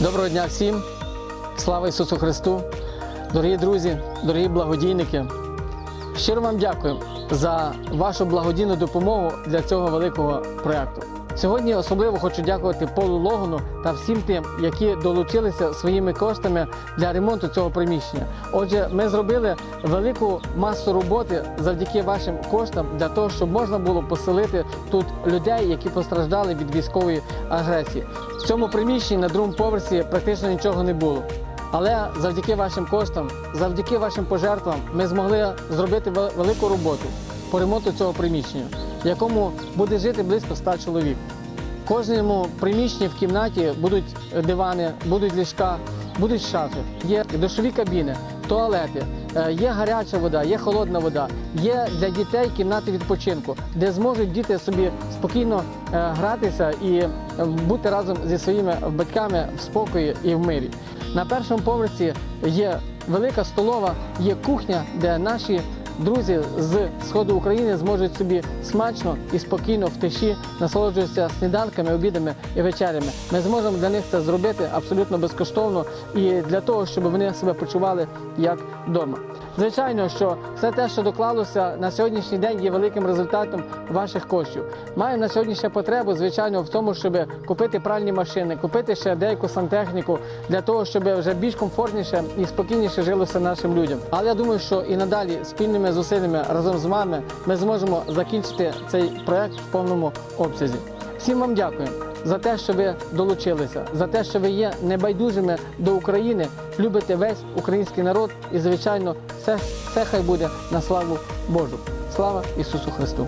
Доброго дня всім! Слава Ісусу Христу! Дорогі друзі, дорогі благодійники! Щиро вам дякую за вашу благодійну допомогу для цього великого проєкту. Сьогодні особливо хочу дякувати Полу Логану та всім тим, які долучилися своїми коштами для ремонту цього приміщення. Отже, ми зробили велику масу роботи завдяки вашим коштам для того, щоб можна було поселити тут людей, які постраждали від військової агресії. В цьому приміщенні на другому поверсі практично нічого не було. Але завдяки вашим коштам, завдяки вашим пожертвам, ми змогли зробити велику роботу по ремонту цього приміщення, в якому буде жити близько 100 чоловік. Кожному приміщенні в кімнаті будуть дивани, будуть ліжка, будуть шафи, є душові кабіни, туалети, е, є гаряча вода, є холодна вода, є для дітей кімнати відпочинку, де зможуть діти собі спокійно е, гратися і е, бути разом зі своїми батьками в спокої і в мирі. На першому поверсі є велика столова, є кухня, де наші друзі з сходу України зможуть собі смачно і спокійно в тиші насолоджуватися сніданками, обідами і вечерями. Ми зможемо для них це зробити абсолютно безкоштовно і для того, щоб вони себе почували як вдома. Звичайно, що все те, що доклалося на сьогоднішній день, є великим результатом ваших коштів. Маємо на сьогодні ще потребу, звичайно, в тому, щоб купити пральні машини, купити ще деяку сантехніку для того, щоб вже більш комфортніше і спокійніше жилося нашим людям. Але я думаю, що і надалі спільними зусиллями разом з вами ми зможемо закінчити цей проект в повному обсязі. Всім вам дякую за те, що ви долучилися, за те, що ви є небайдужими до України, любите весь український народ і, звичайно, все, все хай буде на славу Божу. Слава Ісусу Христу!